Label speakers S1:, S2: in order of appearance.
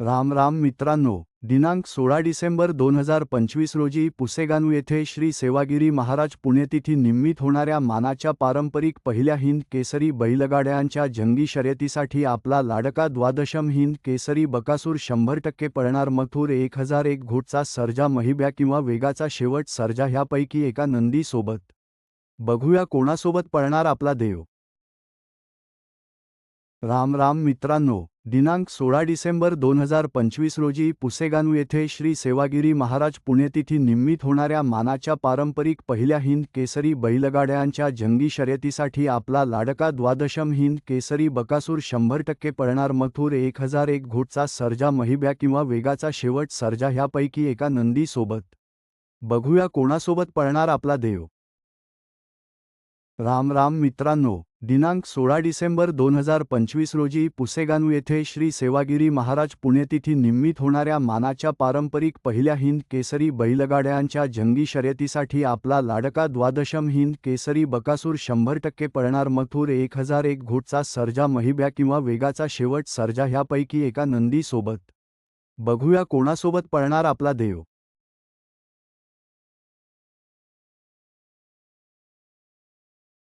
S1: राम राम मित्रांनो दिनांक सोळा डिसेंबर दोन हजार पंचवीस रोजी पुसेगानू येथे श्री सेवागिरी महाराज पुण्यतिथी निमित्त होणाऱ्या मानाच्या पारंपरिक पहिल्या हिंद केसरी बैलगाड्यांच्या जंगी शर्यतीसाठी आपला लाडका द्वादशम हिंद केसरी बकासूर शंभर टक्के पळणार मथुर एक हजार एक घोटचा सर्जा महिब्या किंवा वेगाचा शेवट सर्जा ह्यापैकी एका नंदीसोबत. बघूया कोणासोबत पळणार आपला देव. राम राम मित्रांनो दिनांक सोळा डिसेंबर दोन हजार पंचवीस रोजी पुसेगानू येथे श्री सेवागिरी महाराज पुण्यतिथी निम्मित होणाऱ्या मानाच्या पारंपरिक पहिल्या हिंद केसरी बैलगाड्यांच्या जंगी शर्यतीसाठी आपला लाडका द्वादशम हिंद केसरी बकासूर शंभर टक्के पळणार मथुर एक हजार एक घोटचा सर्जा महिब्या किंवा वेगाचा शेवट सर्जा ह्यापैकी एका नंदीसोबत. बघूया कोणासोबत पळणार आपला देव. राम राम मित्रांनो दिनांक सोळा डिसेंबर दोन हजार पंचवीस रोजी पुसेगानू येथे श्री सेवागिरी महाराज पुण्यतिथी निम्मित होणाऱ्या मानाच्या पारंपरिक पहिल्या हिंद केसरी बैलगाड्यांच्या जंगी शर्यतीसाठी आपला लाडका द्वादशम हिंद केसरी बकासूर शंभर टक्के पळणार मथुर एक हजार एक घोटचा सर्जा महिब्या किंवा वेगाचा शेवट सर्जा ह्यापैकी एका नंदीसोबत. बघूया कोणासोबत पळणार आपला देव.